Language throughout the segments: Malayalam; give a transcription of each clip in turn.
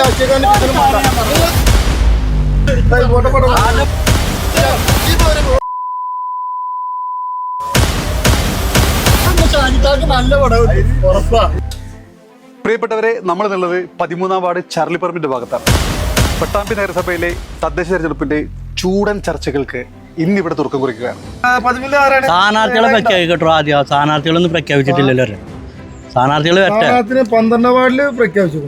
രാഷ്ട്രീയക്കാരന്റെ പിന്തുണ ഷാജിത്താക്ക് നല്ല പടം. ഉറപ്പാ പ്രിയപ്പെട്ടവരെ നമ്മൾ എന്നുള്ളത് പതിമൂന്നാം വാർഡ് ചാർലി പറമ്പിന്റെ ഭാഗത്താണ് പട്ടാമ്പി നഗരസഭയിലെ തദ്ദേശ തെരഞ്ഞെടുപ്പിന്റെ ചൂടൻ ചർച്ചകൾക്ക് ഇന്നിവിടെ തുറക്കം കുറിക്കുകയാണ് സ്ഥാനാർത്ഥികളെ പ്രഖ്യാപിക്കട്ടോ ആദ്യം സ്ഥാനാർത്ഥികളൊന്നും പ്രഖ്യാപിച്ചിട്ടില്ലല്ലോ. സ്ഥാനാർത്ഥികൾ പന്ത്രണ്ടാം വാർഡിൽ പ്രഖ്യാപിച്ചു.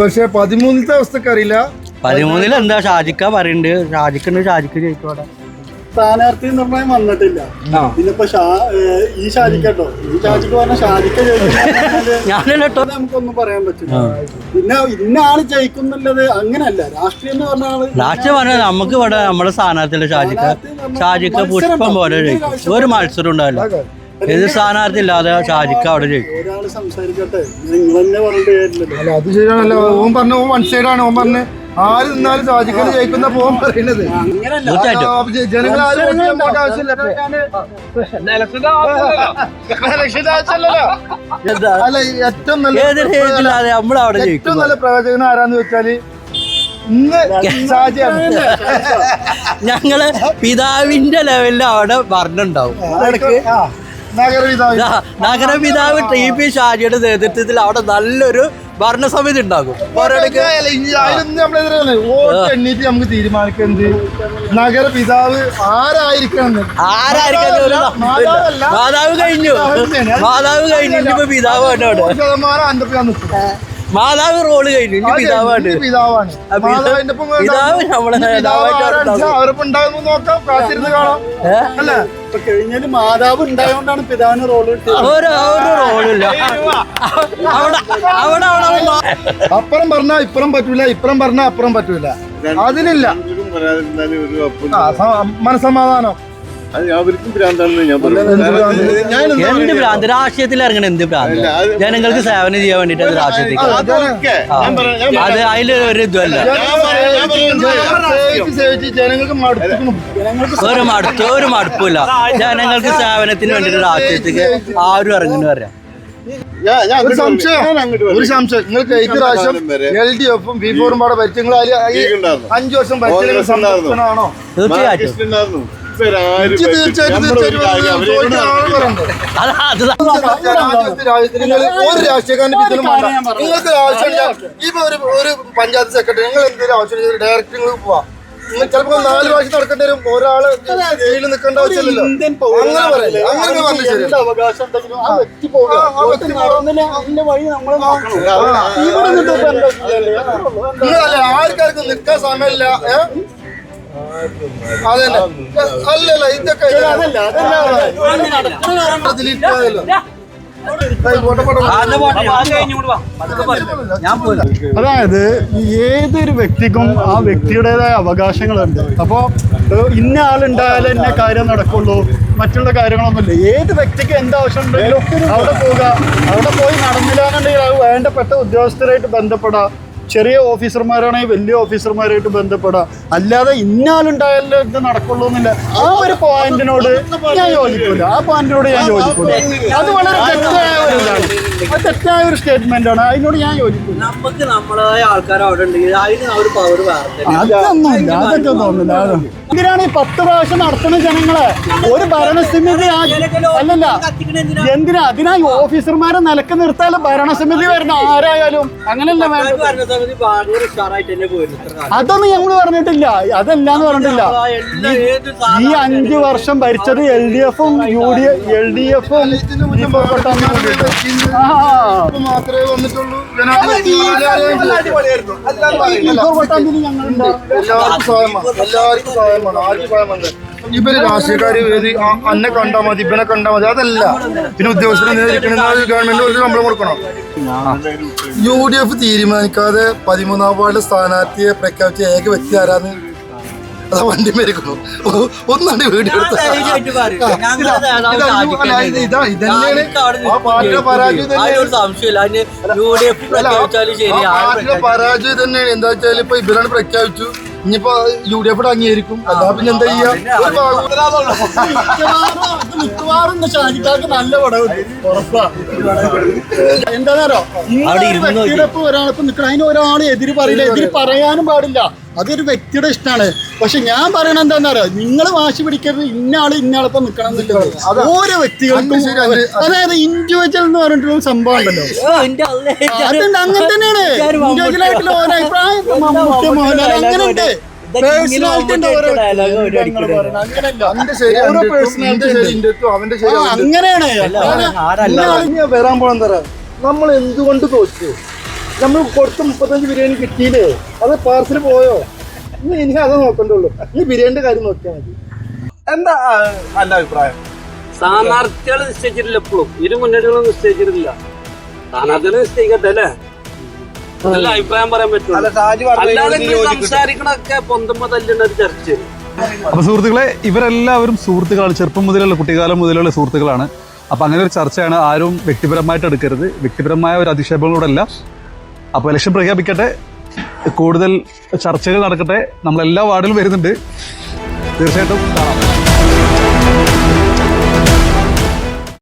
പക്ഷെ പതിമൂന്നിലത്തെ അവസ്ഥക്ക് അറിയില്ല. പതിമൂന്നിൽ എന്താ ഷാജിക്ക പറയുന്നുണ്ട് ഷാജിക്കുണ്ട് ഷാജിക്ക് ജയിക്കോടെ സ്ഥാനാർത്ഥി നിർണയം വന്നിട്ടില്ല. പിന്നിപ്പോ ഏഹ് ഈ ഷാജിക്കട്ടോ ഈ ഷാജിക്ക് പറഞ്ഞ ഷാജിക്ക ജയിക്കട്ടോ നമുക്കൊന്നും പറയാൻ പറ്റില്ല. പിന്നെ ഇന്ന ആൾ ജയിക്കുന്നുള്ളത് അങ്ങനല്ല രാഷ്ട്രീയം എന്ന് പറഞ്ഞ ആൾ രാഷ്ട്രീയം പറഞ്ഞാൽ നമുക്ക് ഇവിടെ നമ്മുടെ സ്ഥാനാർത്ഥിയിലെ ഷാജിക്ക? ഷാജിക്ക പുഷ്പം പോലെ ഒരു മത്സരം ഉണ്ടാവില്ല. ഏത് സ്ഥാനാർത്ഥി ഇല്ലാതെ ഷാജിക്ക് അവിടെ ജയിക്കും. ഒരാൾ സംസാരിക്കട്ടെ. നിങ്ങൾ തന്നെ പറഞ്ഞിട്ട് അല്ല അത് ശരിയാണല്ലോ. ഓൻ പറഞ്ഞു ഓൻ വൺ ആണ്. ഓൻ പറഞ്ഞു ആര് നിന്നാലും ഷാജിക്കാര് ജയിക്കുന്ന പോകാൻ പറയുന്നത്. അങ്ങനല്ല തീർച്ചയായിട്ടും ആ, ജ- ജനങ്ങൾ ആരും വോട്ട് ചെയ്യാൻ പോകേണ്ട ആവശ്യമില്ല. അല്ല ഏറ്റവും നല്ല ഏത് അവിടെ ഏറ്റവും ജയിക്കും നല്ല പ്രവചകൻ ആരാന്ന് വെച്ചാൽ ഇന്ന് ഷാജിയാണ്. ഞങ്ങൾ പിതാവിന്റെ ലെവലിൽ അവിടെ വർണുണ്ടാവും ആ, നഗരപിതാവ്. ടി പി ഷാജിയുടെ നേതൃത്വത്തിൽ അവിടെ നല്ലൊരു ഭരണസമിതി ഉണ്ടാകും. എണ്ണീറ്റ് നമുക്ക് തീരുമാനിക്കുന്നത് നഗരപിതാവ് ആരായിരിക്കണം? എന്ന്. ആരായിരിക്കും ഒരു മാതാവല്ല. മാതാവ് കഴിഞ്ഞു. മാതാവ് കഴിഞ്ഞു. ഇനിയിപ്പോ പിതാവ് ശതമാനം മാതാവ് റോൾ കഴിഞ്ഞു. ഇനി പിതാവാണ്. പിതാവാണ്. മാതാവിന്റെ ഒപ്പം പിതാവ് നമ്മളെ അവരൊപ്പം ഉണ്ടാകുന്നു നോക്കാം. കാത്തിരുന്ന് കാണാം. അല്ലേ? ഇപ്പൊ കഴിഞ്ഞാൽ മാതാവ് ഉണ്ടായോണ്ടാണ് പിതാവിന് റോൾ റോളില്ല അപ്പുറം പറഞ്ഞാ ഇപ്പുറം പറ്റൂല. ഇപ്പുറം പറഞ്ഞാ അപ്പുറം പറ്റൂല. അതിനില്ല ആ, അവർക്കും ഭ്രാന്താണെന്ന് ഞാൻ ഞാൻ എന്ത് ഭ്രാന്ത്? രാഷ്ട്രീയത്തിൽ ഇറങ്ങണ എന്ത് ഭ്രാന്ത്? ജനങ്ങൾക്ക് സേവനം ചെയ്യാൻ വേണ്ടിട്ട് അത് രാഷ്ട്രീയത്തിൽ. അത് അതിൽ ഒരു ഇതല്ല സേവിച്ച് സേവിച്ച് ജനങ്ങൾക്ക് ഒരു മടുത്തു ഒരു മടുപ്പില്ല. ജനങ്ങൾക്ക് സേവനത്തിന് വേണ്ടിട്ട് രാഷ്ട്രീയത്തിക്ക് ആരും ഇറങ്ങുന്നു പറയാം ഒരു സംശയം ഒരു സംശയം. നിങ്ങൾ കഴിഞ്ഞ പ്രാവശ്യം എൽ ഡി എഫും ബി ഫോറും പാടെ ഈ അഞ്ചു വർഷം ഭരിച്ച സംസ്ഥാനമാണോ തീർച്ചയായിട്ടും. ഒരു രാഷ്ട്രീയക്കാരന്റെ പിന്തുണ വേണ്ട. നിങ്ങൾക്ക് ആവശ്യമില്ല. ഇപ്പൊ ഒരു ഒരു പഞ്ചായത്ത് സെക്രട്ടറി നിങ്ങൾ എന്തെങ്കിലും ആവശ്യം ഡയറക്റ്റ് നിങ്ങൾ പോവാ. നിങ്ങൾ ചിലപ്പോ നാല് പ്രാവശ്യം നടക്കേണ്ടി വരും. ഒരാൾ ജയിലിൽ നിൽക്കേണ്ട ആവശ്യമില്ലല്ലോ. അങ്ങനെ പറയില്ലേ? അങ്ങനെ പറഞ്ഞ ശരി അവകാശം ഉണ്ടെങ്കിലും ആ. വ്യക്തി പോകുക ആ, ആ വ്യക്തി വോട്ട് നടന്നില്ല? അതിന്റെ വഴി നമ്മൾ നോക്കണം ഇവിടെ നിന്നിട്ട് ഇപ്പൊ എന്താ ചെയ്യണ്ടേ? അത്രേ ഉള്ളൂ. എന്താ? നിങ്ങളല്ലേ ആർക്കാർക്കും നിൽക്കാൻ സമയമില്ല ഏ? അല്ലല്ല ഇതൊക്കെ അതല്ല പോയില്ല. അതായത് ഏതൊരു വ്യക്തിക്കും ആ വ്യക്തിയുടേതായ അവകാശങ്ങളുണ്ട്. അപ്പോൾ ഇന്ന ആളുണ്ടായാലേ ഇന്ന കാര്യം നടക്കുള്ളൂ. മറ്റുള്ള കാര്യങ്ങളൊന്നുമില്ല. ഏത് വ്യക്തിക്ക് എന്താവശ്യം ഉണ്ടെങ്കിലും അവിടെ പോവുക അവിടെ പോയി നടന്നില്ല എന്നുണ്ടെങ്കിൽ അത് വേണ്ടപ്പെട്ട ഉദ്യോഗസ്ഥരായിട്ട് ബന്ധപ്പെടാം. ചെറിയ ഓഫീസർമാരാണെങ്കിൽ വലിയ ഓഫീസർമാരായിട്ട് ബന്ധപ്പെടാം. അല്ലാതെ ഇന്നാലുണ്ടായാലും ഇത് നടക്കുള്ളൂ എന്നില്ല ആ ഒരു പോയിന്റിനോട് ഞാൻ യോജിക്കില്ല ആ പോയിന്റിനോട് ഞാൻ യോജിക്കില്ല അത് വളരെ തെറ്റായ ഒരു ഇതാണ്. അത് തെറ്റായ ഒരു സ്റ്റേറ്റ്മെന്റ് ആണ് അതിനോട് ഞാൻ യോജിക്കില്ല നമുക്ക് നമ്മളായ ആൾക്കാർ അവിടെ ഉണ്ടെങ്കിൽ അതിന് ഒരു പവർ അതൊന്നുമില്ല അതൊക്കെ തോന്നില്ല എന്തിനാണ് ഈ പത്ത് പ്രാവശ്യം നടത്തുന്ന ജനങ്ങളെ? ഒരു ഭരണസമിതി അല്ലല്ല. എന്തിനാ? അതിനായി ഓഫീസർമാരെ നിലയ്ക്ക് നിർത്താലും ഭരണസമിതി വരുന്ന ആരായാലും അങ്ങനെയല്ല വേണ്ടത്. അതൊന്നും ഞങ്ങൾ പറഞ്ഞിട്ടില്ല. അതല്ലാന്ന് പറഞ്ഞിട്ടില്ല. ഈ അഞ്ചു വർഷം ഭരിച്ചത് എൽ ഡി എഫും യു ഡി എൽ ഡി എഫും മാത്രമേ വന്നിട്ടുള്ളൂ. എല്ലാവർക്കും സഹായമാണ് എല്ലാവർക്കും സഹായമാണ് ആർക്കും സഹായമാണ് ഇവർ രാഷ്ട്രീയക്കാര് അന്നെ കണ്ടാ മതി ഇവനെ കണ്ടാ മതി അതല്ല. പിന്നെ ഉദ്യോഗസ്ഥരെ നേരിടുന്ന ഗവൺമെന്റ് ഒരു ശമ്പളം കൊടുക്കണം. യു ഡി എഫ് തീരുമാനിക്കാതെ പതിമൂന്നാം വാർഡ് സ്ഥാനാർത്ഥിയെ പ്രഖ്യാപിച്ച ഏക വ്യക്തി ആരാന്ന് അതാ വണ്ടി മേരിക്കുന്നു ഒന്നാണ് വീഡിയോ പാർട്ടിയുടെ പരാജയം തന്നെയാണ്. എന്താ വെച്ചാൽ ഇപ്പൊ ഇവരാണ് പ്രഖ്യാപിച്ചു. ഇനിയിപ്പോ യു ഡി എഫ് അംഗീകരിക്കും അല്ലാ പിന്നെ എന്താ ചെയ്യാ? ഒരു ഭാഗം മിക്കവാറും ഷാജിക്കാർക്ക് നല്ല പടം ഉറപ്പാ. എന്താണോ അവിടെ ഇരുന്ന് നോക്കി. വ്യക്തിയുടെ ഇപ്പൊ ഒരാളിപ്പോ നിക്കണം അതിന് ഒരാൾ എതിര് പറയില്ല. എതിര് പറയാനും പാടില്ല. അതൊരു വ്യക്തിയുടെ ഇഷ്ടമാണ്. പക്ഷെ ഞാൻ പറയണ എന്താണെന്നറിയോ നിങ്ങൾ വാശി പിടിക്കരുത്. ഇന്നയാൾ ഇന്നയാളിപ്പോ നിൽക്കണം എന്നുള്ളത്. ഓരോ വ്യക്തികൾക്കും അതായത് ഇൻഡിവിജ്വൽ എന്ന് പറഞ്ഞിട്ടൊരു സംഭവം ഉണ്ടല്ലോ. അതുണ്ട് അങ്ങനെ തന്നെയാണ്. ഇൻഡിവിജ്വൽ ആയിട്ടുള്ള ഓരോ അഭിപ്രായം. മോഹൻലാൽ അങ്ങനെ ഉണ്ട്. അങ്ങനെയാണ്. വരാൻ പോണെന്താ നമ്മൾ എന്തുകൊണ്ട് തോറ്റു? നമ്മൾ കൊടുത്ത മുപ്പത്തഞ്ച് ബിരിയാണി കിട്ടിയില്ലേ? അത് പാർസൽ പോയോ? ഇനി എനിക്ക് അത് നോക്കണ്ടുള്ളൂ ഇനി ബിരിയാണിന്റെ കാര്യം നോക്കിയാൽ മതി. എന്താ നല്ല അന്റെ അഭിപ്രായം? സ്ഥാനാർത്ഥികൾ നിശ്ചയിച്ചിട്ടില്ല എപ്പോഴും ഇരു മുന്നണികളും നിശ്ചയിച്ചിട്ടില്ല. സ്ഥാനാർത്ഥികൾ നിശ്ചയിക്കട്ടെ അല്ലേ? നല്ല അഭിപ്രായം പറയാൻ അല്ലാതെ യോജിക്കുന്നു. സംസാരിക്കണൊക്കെ പൊന്തുമ്പോ തല്ലുന്ന ഒരു ചർച്ച അപ്പൊ സുഹൃത്തുക്കളെ ഇവരെല്ലാവരും സുഹൃത്തുക്കളാണ്. ചെറുപ്പം മുതലുള്ള കുട്ടിക്കാലം മുതലുള്ള സുഹൃത്തുക്കളാണ്. അപ്പൊ അങ്ങനെ ഒരു ചർച്ചയാണ് ആരും വ്യക്തിപരമായിട്ട് എടുക്കരുത്. വ്യക്തിപരമായ ഒരു അധിക്ഷേപങ്ങളോടല്ല. അപ്പൊ ഇലക്ഷൻ പ്രഖ്യാപിക്കട്ടെ. കൂടുതൽ ചർച്ചകൾ നടക്കട്ടെ. നമ്മൾ എല്ലാ വാർഡിലും വരുന്നുണ്ട്. തീർച്ചയായിട്ടും കാണാം.